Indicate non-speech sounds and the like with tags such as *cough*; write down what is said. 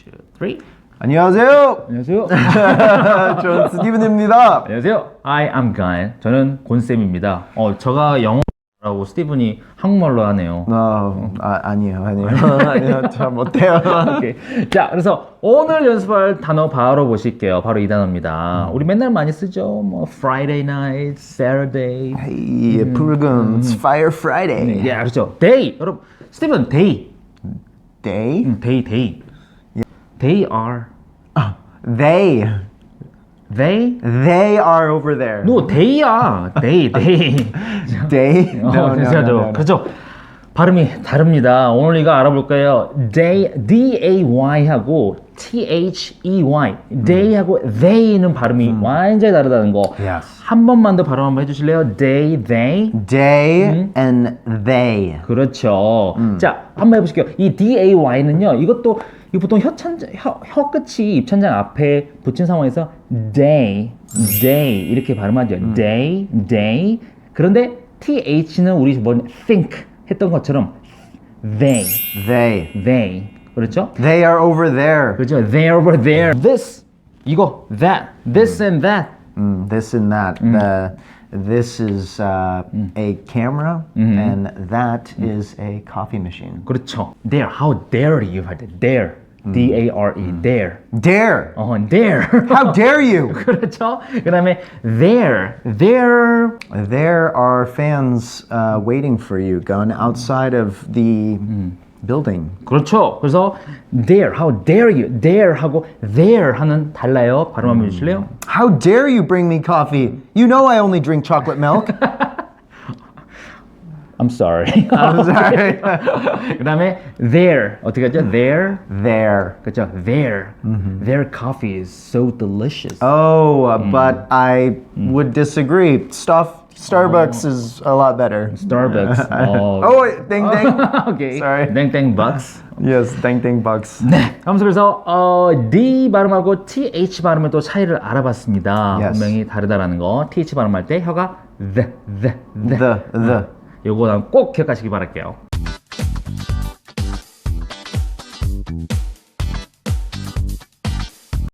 two, three. 안녕하세요. 안녕하세요. *laughs* 저는 스티븐입니다. 안녕하세요. I am Guy. 저는 곤쌤입니다. 어, 제가 영어라고 스티븐이 한국말로 하네요. 어, 아, 아니에요, 아니에요. *laughs* 아니요, 잘 못해요. 오케이. 자, 그래서 오늘 연습할 단어 바로 보실게요. 바로 이 단어입니다. 우리 맨날 많이 쓰죠. 뭐 Friday night, Saturday. 헤이, 붉은 It's Fire Friday. 예, 그렇죠. Day. 여러분, 스티븐 day. 음, day, day. They are. they, They? they are over there. No, they야. They, they. They? 어, 괜찮죠. 그렇죠. 발음이 다릅니다. 오늘 이거 알아볼 거예요. Day, D-A-Y 하고 T-H-E-Y. Day하고 they는 발음이 완전히 다르다는 거. Yes. 한 번만 더 발음 한번 해주실래요? Day, they. They and they. 그렇죠. 자, 한번 해보실게요. 이 D-A-Y는요, 이것도 이 보통 혀 찬장, 혀, 혀 끝이 입천장 앞에 붙인 상황에서 day, day 이렇게 발음하죠. day, day. 그런데 TH는 우리 뭐 think 했던 것처럼 they, They. they. 그렇죠? They are over there. 그렇죠. They over there. This, 이거, that, this and that. Mm, this and that. The, this is uh, a camera, and that is a coffee machine. 그렇죠. There, how dare you 할 때, dare, D-A-R-E, dare. Dare! 어, dare. *laughs* How dare you! *laughs* 그렇죠. 그다음에 there, there. There are fans uh, waiting for you, going outside of the building. 그렇죠. 그래서 there, how dare you, there 하고 there 하는 달라요. 발음 한번 해주실래요? How dare you bring me coffee? You know I only drink chocolate milk. *laughs* I'm sorry. I'm *laughs* sorry. *laughs* 그다음에 there 어떻게 하죠? There, there. 그렇죠. There, their coffee is so delicious. Oh, uh, but I would disagree. Stuff Starbucks is a lot better. Starbucks. 어. *laughs* Oh, wait, ding ding. 오케이. Sorry. 땡땡 bucks. yes, ding ding bucks. 네. 하면서 그래서 어, D 발음하고 TH 발음의 또 차이를 알아봤습니다. Yes. 분명히 다르다라는 거. TH 발음할 때 혀가 the, the, the. The the. 요거 꼭 기억하시기 바랄게요.